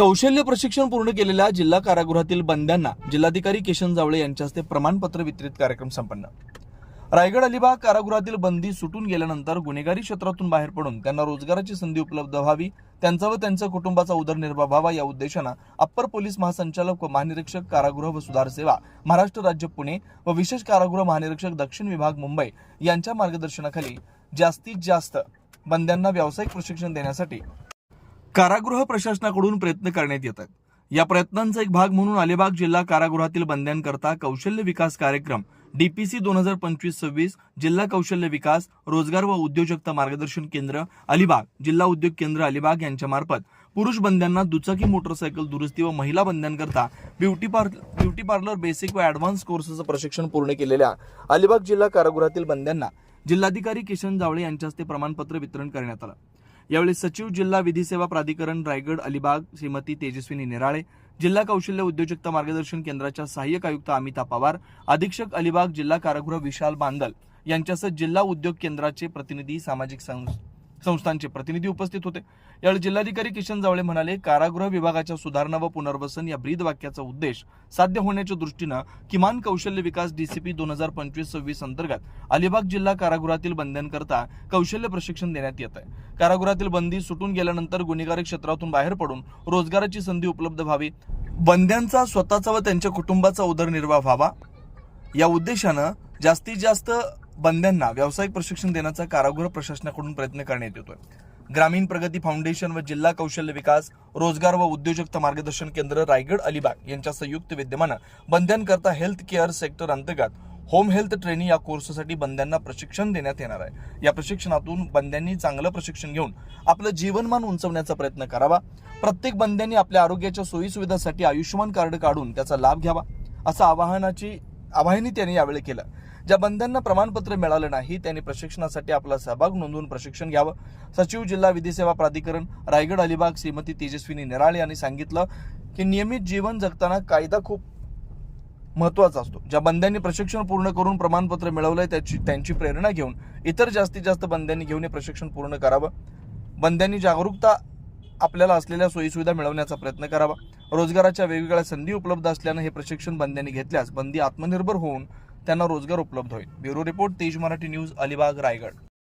कौशल्य प्रशिक्षण पूर्ण केलेल्या जिल्हा कारागृहातील बंद्यांना जिल्हाधिकारी किशन जावळे यांच्या हस्ते प्रमाणपत्र वितरित कार्यक्रम संपन्न. रायगड अलिबाग कारागृहातील बंदी सुटून गेल्यानंतर गुन्हेगारी क्षेत्रातून बाहेर पडून त्यांना रोजगाराची संधी उपलब्ध व्हावी त्यांचा व त्यांच्या कुटुंबाचा उदरनिर्वाह व्हावा या उद्देशानं अप्पर पोलीस महासंचालक व महानिरीक्षक कारागृह व सुधार सेवा महाराष्ट्र राज्य पुणे व विशेष कारागृह महानिरीक्षक दक्षिण विभाग मुंबई यांच्या मार्गदर्शनाखाली जास्तीत जास्त बंद्यांना व्यावसायिक प्रशिक्षण देण्यासाठी कारागृह प्रशासनाकडून प्रयत्न करण्यात येतात. या प्रयत्नांचा एक भाग म्हणून अलिबाग जिल्हा कारागृहातील बंद्यांकरता कौशल्य विकास कार्यक्रम डीपीसी दोन हजार पंचवीस सव्वीस जिल्हा कौशल्य विकास रोजगार व उद्योजकता मार्गदर्शन केंद्र अलिबाग जिल्हा उद्योग केंद्र अलिबाग यांच्या मार्फत पुरुष बंद्यांना दुचाकी मोटरसायकल दुरुस्ती व महिला बंद्यांकरता beauty parlour beauty parlour basic व ऍडव्हान्स कोर्सचं प्रशिक्षण पूर्ण केलेल्या अलिबाग जिल्हा कारागृहातील बंद्यांना जिल्हाधिकारी किशन जावळे यांच्या हस्ते प्रमाणपत्र वितरण करण्यात आलं. यावेळी सचिव जिल्हा विधी सेवा प्राधिकरण रायगड अलिबाग श्रीमती तेजस्विनी निराळे जिल्हा कौशल्य उद्योजकता मार्गदर्शन केंद्राच्या सहाय्यक आयुक्त अमिता पवार अधीक्षक अलिबाग जिल्हा कारागृह विशाल बांदल यांच्यासह जिल्हा उद्योग केंद्राचे प्रतिनिधी सामाजिक संस्था संस्थांचे प्रतिनिधी उपस्थित होते. यावेळी जिल्हाधिकारी किशन जावळे म्हणाले कारागृह विभागाच्या सुधारणा व पुनर्वसन या ब्रीद वाक्याचा उद्देश साध्य होण्याच्या दृष्टीनं किमान कौशल्य विकास डीसीपी दोन हजार पंचवीस सव्वीस अंतर्गत अलिबाग जिल्हा कारागृहातील बंद्यांकरता कौशल्य प्रशिक्षण देण्यात येत आहे. कारागृहातील बंदी सुटून गेल्यानंतर गुन्हेगारी क्षेत्रातून बाहेर पडून रोजगाराची संधी उपलब्ध व्हावी. बंद्यांचा स्वतःचा व त्यांच्या कुटुंबाचा उदरनिर्वाह व्हावा. या उद्देशानं जास्तीत जास्त बंद्यांना व्यावसायिक प्रशिक्षण देण्याचा कारागृह प्रशासनाकडून प्रयत्न करण्यात येतोय. ग्रामीण प्रगती फाउंडेशन व जिल्हा कौशल्य विकास रोजगार व उद्योजकता मार्गदर्शन केंद्र रायगड अलिबाग यांच्या संयुक्त विद्यमानं बंद्यांकरता हेल्थ केअर सेक्टर अंतर्गत होम हेल्थ ट्रेनिंग या कोर्ससाठी बंद्यांना प्रशिक्षण देण्यात येणार आहे. या प्रशिक्षणातून बंद्यांनी चांगलं प्रशिक्षण घेऊन आपलं जीवनमान उंचवण्याचा प्रयत्न करावा. प्रत्येक बंद्यांनी आपल्या आरोग्याच्या सोयीसुविधासाठी आयुष्यमान कार्ड काढून त्याचा लाभ घ्यावा असं आवाहनाची आवाहनही त्यांनी यावेळी केलं. ज्या बंद्यांना प्रमाणपत्र मिळालं नाही त्यांनी प्रशिक्षणासाठी आपला सहभाग नोंदवून प्रशिक्षण घ्यावं. सचिव जिल्हा विधी सेवा प्राधिकरण रायगड अलिबाग श्रीमती तेजस्विनी निराळे यांनी सांगितलं की नियमित जीवन जगताना कायदा खूप महत्त्वाचा असतो. ज्या बंद्यांनी प्रशिक्षण पूर्ण करून प्रमाणपत्र मिळवलंय त्याची त्यांची प्रेरणा घेऊन इतर जास्तीत जास्त बंद्यांनी घेऊन हे प्रशिक्षण पूर्ण करावं. बंद्यांनी जागरूकता आपल्याला असलेल्या सोयीसुविधा मिळवण्याचा प्रयत्न करावा. रोजगाराच्या वेगवेगळ्या संधी उपलब्ध असल्यानं हे प्रशिक्षण बंद्यांनी घेतल्यास बंदी आत्मनिर्भर होऊन त्यांना रोजगार उपलब्ध होईल. ब्युरो रिपोर्ट तेज मराठी न्यूज अलिबाग रायगड.